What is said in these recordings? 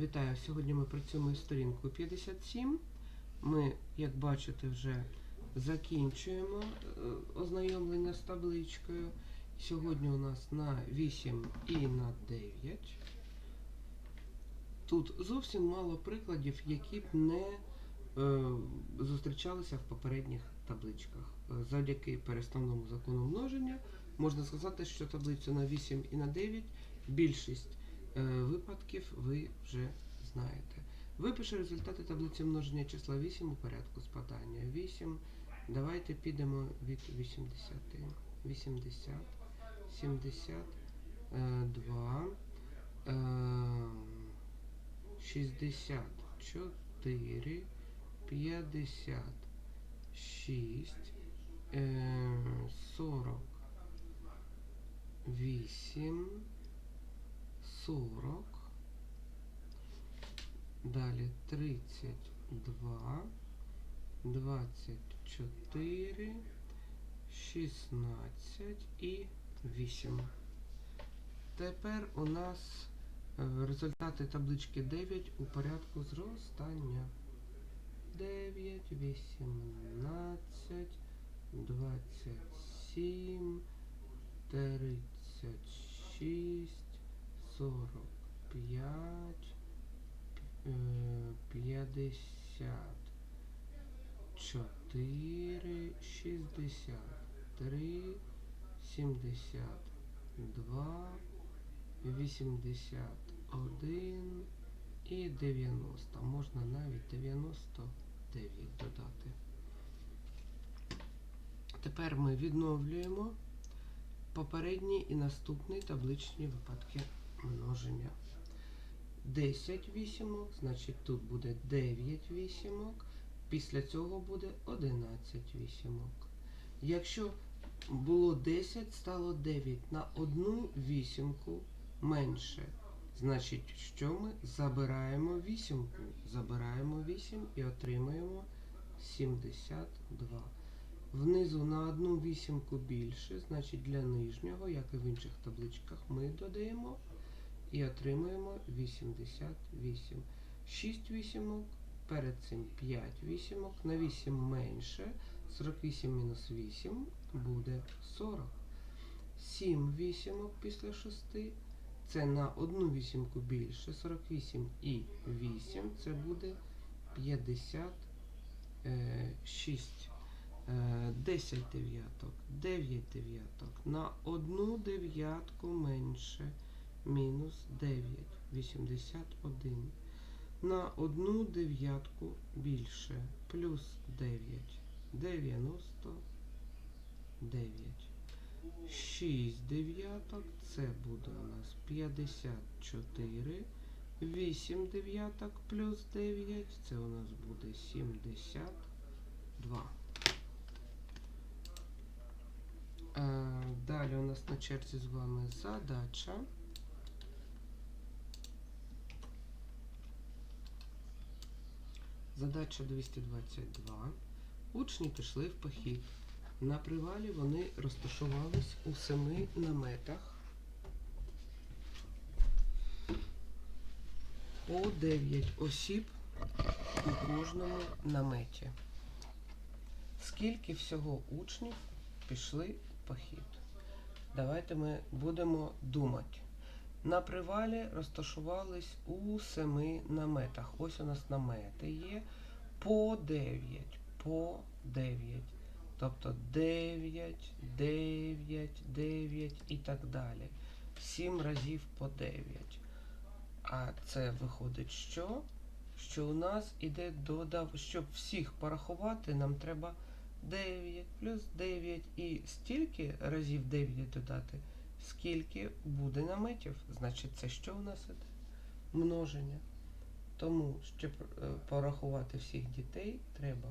Вітаю! Сьогодні ми працюємо із сторінкою 57. Ми, як бачите, вже закінчуємо е, ознайомлення з табличкою. Сьогодні у нас на 8 і на 9. Тут зовсім мало прикладів, які б не е, зустрічалися в попередніх табличках. Е, Завдяки переставному закону множення можна сказати, що таблицю на 8 і на 9 більшість випадків ви вже знаєте. Випиши результати таблиці множення числа 8 у порядку спадання. 8. Давайте підемо від 80. 80, 72, е, 64, 56, е, 48, 40, далі 32, 24, 16 і 8. Тепер у нас е, результати таблички 9 у порядку зростання. 9, 18, 27, 36, 45, е, 50, 4, 63, 72, 81 і 90. Можна навіть 99 додати. Тепер ми відновлюємо попередні і наступні табличні випадки множення. 10 вісімок, значить тут буде 9 вісімок, після цього буде 11 вісімок. Якщо було 10, стало 9 на одну вісімку менше. Значить, що ми забираємо вісімку? Забираємо 8 і отримаємо 72. Внизу на одну вісімку більше, значить для нижнього, як і в інших табличках, ми додаємо і отримуємо 88. 6 вісімок, перед цим 5 вісімок, на 8 менше, 48 мінус 8 буде 40. 7 вісімок після 6 це на одну вісімку більше, 48 і 8 це буде 56. Е, 10 дев'яток, 9 дев'яток, на одну дев'ятку менше, мінус 9, 81. На одну дев'ятку більше, плюс 9, 99. 6 дев'яток, це буде у нас 54. 8 дев'яток плюс 9, це у нас буде 72. Е, Далі у нас на черзі з вами задача. Задача 222. Учні пішли в похід. На привалі вони розташувались у семи наметах. По 9 осіб у кожному наметі. Скільки всього учнів пішли в похід? Давайте ми будемо думати. На привалі розташувались у семи наметах. Ось у нас намети є по 9, по 9. Тобто 9, 9, 9 і так далі. 7 разів по 9. А це виходить що? Що у нас іде додав, щоб всіх порахувати, нам треба 9 плюс 9 і стільки разів 9 додати, скільки буде наметів. Значить, це що у нас іде? Множення. Тому, щоб е, порахувати всіх дітей, треба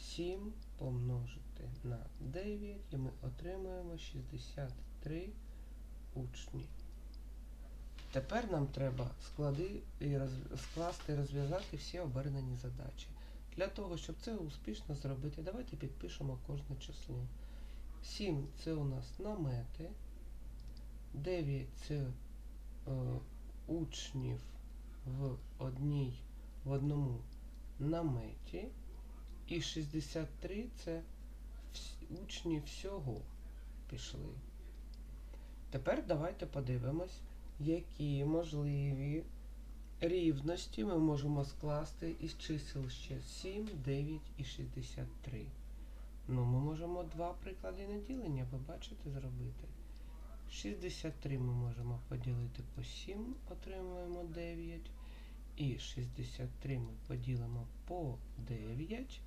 7 помножити на 9 і ми отримуємо 63 учні. Тепер нам треба склади і роз... скласти і розв'язати всі обернені задачі. Для того, щоб це успішно зробити, давайте підпишемо кожне число. 7 це у нас намети, 9 е, учнів в одній в одному наметі. І 63 це учні всього пішли. Тепер давайте подивимось, які можливі рівності ми можемо скласти із чисел ще 7, 9 і 63. Ну, ми можемо два приклади на ділення, ви бачите, зробити. 63 ми можемо поділити по 7, отримуємо 9. І 63 ми поділимо по 9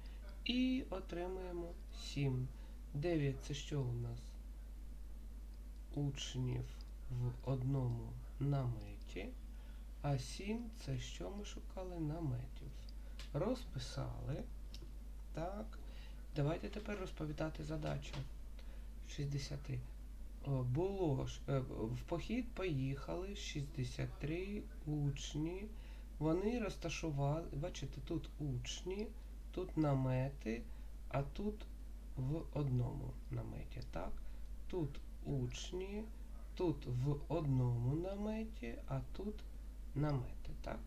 і отримуємо 7. 9 це що у нас? Учнів в одному наметі. А 7 це що ми шукали наметів. Розписали. Так. Давайте тепер розповідати задачу. 63. О, Було ж е, в похід поїхали 63 учні. Вони розташували, бачите, тут учні, тут намети, а тут в одному наметі. Так? Тут учні, тут в одному наметі, а тут намети. Так?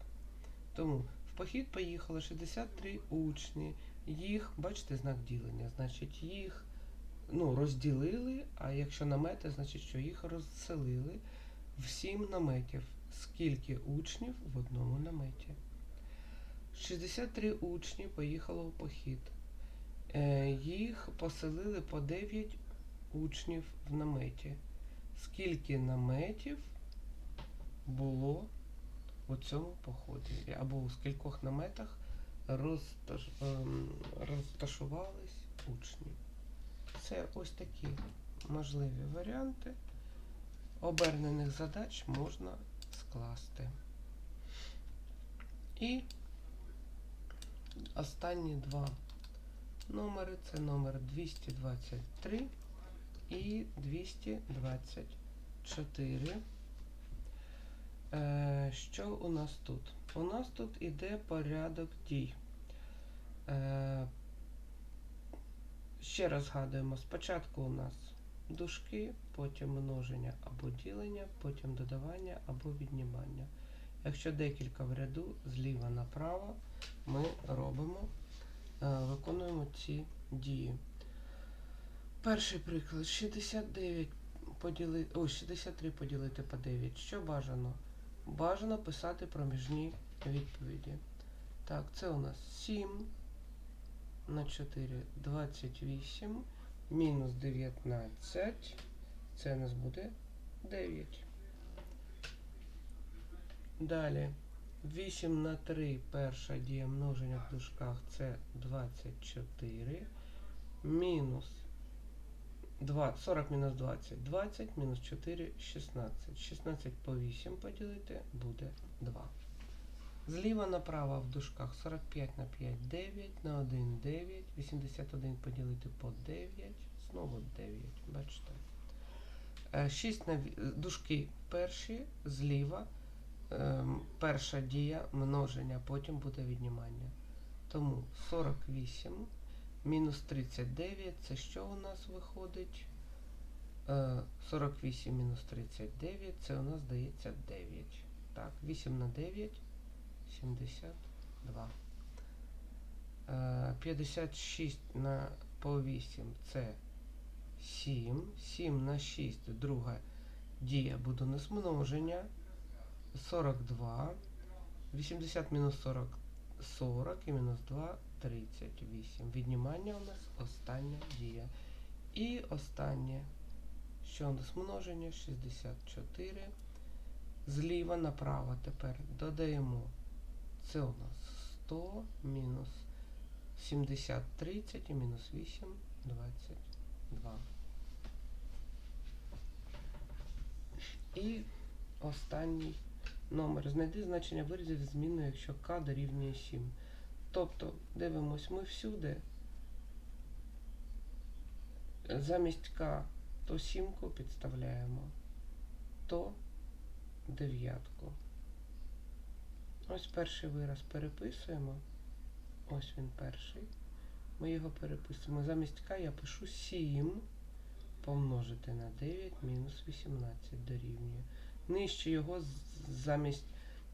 Тому в похід поїхало 63 учні. Їх, бачите, знак ділення, значить, їх ну, розділили, а якщо намети, значить, що їх розселили в сім наметів. Скільки учнів в одному наметі? 63 учні поїхало в похід. Е, їх поселили по 9 учнів в наметі. Скільки наметів було у цьому поході? Або у скількох наметах ем, розташувались учні? Це ось такі можливі варіанти. Обернених задач можна скласти. І останні два номери це номер 223 і 224. Е, що у нас тут? У нас тут іде порядок дій. Ще раз згадуємо, спочатку у нас дужки, потім множення або ділення, потім додавання або віднімання. Якщо декілька в ряду зліва направо, ми робимо, е, виконуємо ці дії. Перший приклад 69 поділити, о, 63 поділити по 9. Що бажано? Бажано писати проміжні відповіді. Так, це у нас 7 на 4 28 мінус 19. Це у нас буде 9. Далі 8 на 3 перша дія множення в дужках це 24. Мінус 2, 40 мінус 20. 20 мінус 4 16. 16 по 8 поділити буде 2. Зліва направо в дужках 45 на 5 9, на 1 9, 81 поділити по 9, знову 9, бачите. Е, 6 на дужки перші, зліва, ем, перша дія множення, потім буде віднімання. Тому 48 мінус 39, це що у нас виходить? Е, 48 мінус 39, це у нас дається 9. Так, 8 на 9. 72. Е, 56 на по 8 це 7. 7 на 6 друга дія буде у нас множення. 42. 80 мінус 40 40 і мінус 2 38. Віднімання у нас остання дія. І останнє, що у нас множення 64. Зліва направо тепер додаємо це у нас 100 мінус 70, 30 і мінус 8, 22. І останній номер. Знайди значення виразів зі зміною, якщо k дорівнює 7. Тобто, дивимось, ми всюди замість k то сімку підставляємо, то дев'ятку. Ось перший вираз переписуємо. Ось він перший. Ми його переписуємо. Замість К я пишу 7 помножити на 9 мінус 18 дорівнює. Нижче його замість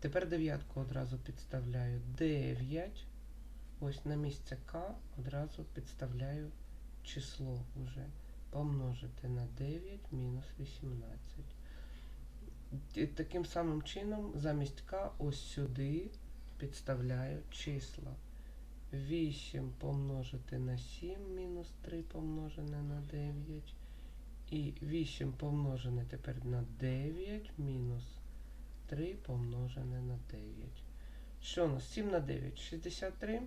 Тепер дев'ятку одразу підставляю. 9. Ось на місце К одразу підставляю число вже. Помножити на 9 мінус 18. Таким самим чином замість К ось сюди підставляю числа. 8 помножити на 7 мінус 3 помножене на 9. І 8 помножене тепер на 9 мінус 3 помножене на 9. Що у нас? 7 на 9? 63.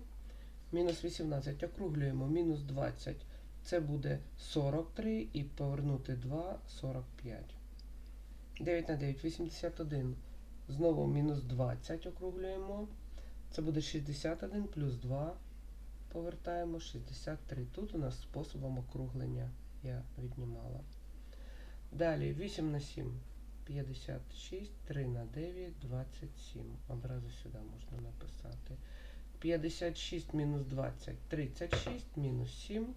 Мінус 18. Округлюємо. Мінус 20. Це буде 43 і повернути 2 45. 9 на 9 81. Знову мінус 20 округлюємо. Це буде 61 плюс 2. Повертаємо 63. Тут у нас способом округлення я віднімала. Далі 8 на 7. 56, 3 на 9, 27. Одразу сюди можна написати. 56 мінус 20, 36, мінус 7,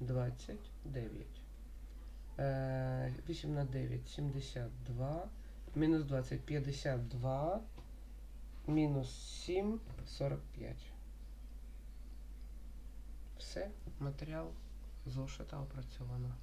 29. Е, 8 на 9, 72. Мінус 20, 52. Мінус 7, 45. Все, матеріал зошита опрацьовано.